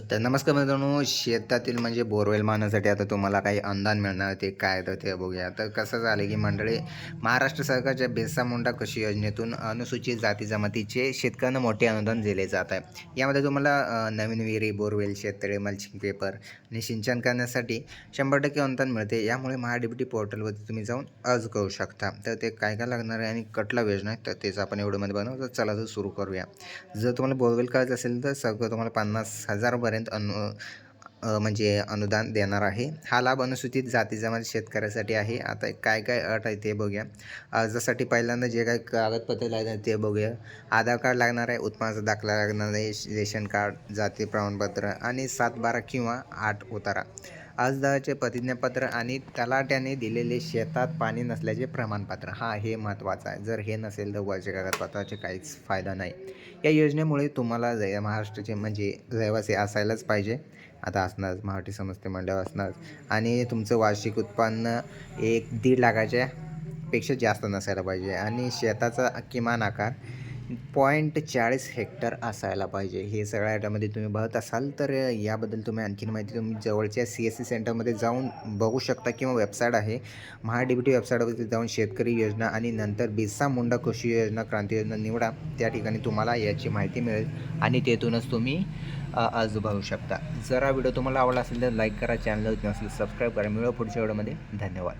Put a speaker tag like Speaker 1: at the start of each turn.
Speaker 1: तर नमस्कार मित्रांनो शेतातील म्हणजे बोरवेल मारण्यासाठी आता तुम्हाला काही अनुदान मिळणार ते काय तर ते बघूया. तर कसं झालं की मंडळी महाराष्ट्र सरकारच्या बेसा मुंडा कृषी योजनेतून अनुसूचित जाती जमातीचे शेतकऱ्यांना मोठे अनुदान दिले जात आहे. यामध्ये तुम्हाला नवीन विहिरी बोरवेल शेततळे मल्चिंग पेपर आणि सिंचन करण्यासाठी शंभर टक्के अनुदान मिळते. यामुळे महाडीबीटी पोर्टलवरती तुम्ही जाऊन अर्ज करू शकता. तर ते काय काय लागणार आहे आणि कटला योजना आहे तर तेच आपण एवढ्यामध्ये बनवू. तर चला तर सुरू करूया. जर तुम्हाला बोरवेल करायचं असेल तर सगळं तुम्हाला पन्नास हजार पर्यंत अनु म्हणजे अनुदान देणार आहे. हा लाभ अनुसूचित जाती जमाती शेतकऱ्यासाठी आहे. आता काय काय अट आहे ते बघूया. अर्जासाठी पहिल्यांदा जे काही कागदपत्रे लागणार ते बघूया. आधार कार्ड लागणार आहे उत्पन्नाचा दाखला लागणार आहे रेशन कार्ड जाती प्रमाणपत्र आणि सात बारा किंवा आठ उतारा. अर्जदाराचे प्रतिज्ञापत्र आणि तलाट्याने दिलेले शेतात पाणी नसल्याचे प्रमाणपत्र. हा हे महत्त्वाचं आहे. जर हे नसेल तर वरच्या कागदपत्राचे काहीच फायदा नाही. या योजनेमुळे तुम्हाला जय महाराष्ट्राचे म्हणजे रहिवासी असायलाच पाहिजे. आता असणार मराठी समजते मंडळ असणार. आणि तुमचं वार्षिक उत्पन्न एक दीड लाखाच्या पेक्षा जास्त नसायला पाहिजे. आणि शेताचा किमान आकार पॉईंट चाळीस हेक्टर असायला पाहिजे. हे सगळ्या याच्यामध्ये तुम्ही बघत असाल तर याबद्दल तुम्ही आणखीन माहिती तुम्ही जवळच्या सी एस सी सेंटरमध्ये जाऊन बघू शकता किंवा वेबसाईट आहे. महाडीबीटी वेबसाईटवरती जाऊन शेतकरी योजना आणि नंतर बिरसा मुंडा कृषी योजना क्रांती योजना निवडा. त्या ठिकाणी तुम्हाला याची माहिती मिळेल आणि तेथूनच तुम्ही अर्ज भरू शकता. जर हा व्हिडिओ तुम्हाला आवडला असेल तर लाईक करा चॅनल नसेल सबस्क्राईब करा. मिळवा पुढच्या व्हिडिओमध्ये. धन्यवाद.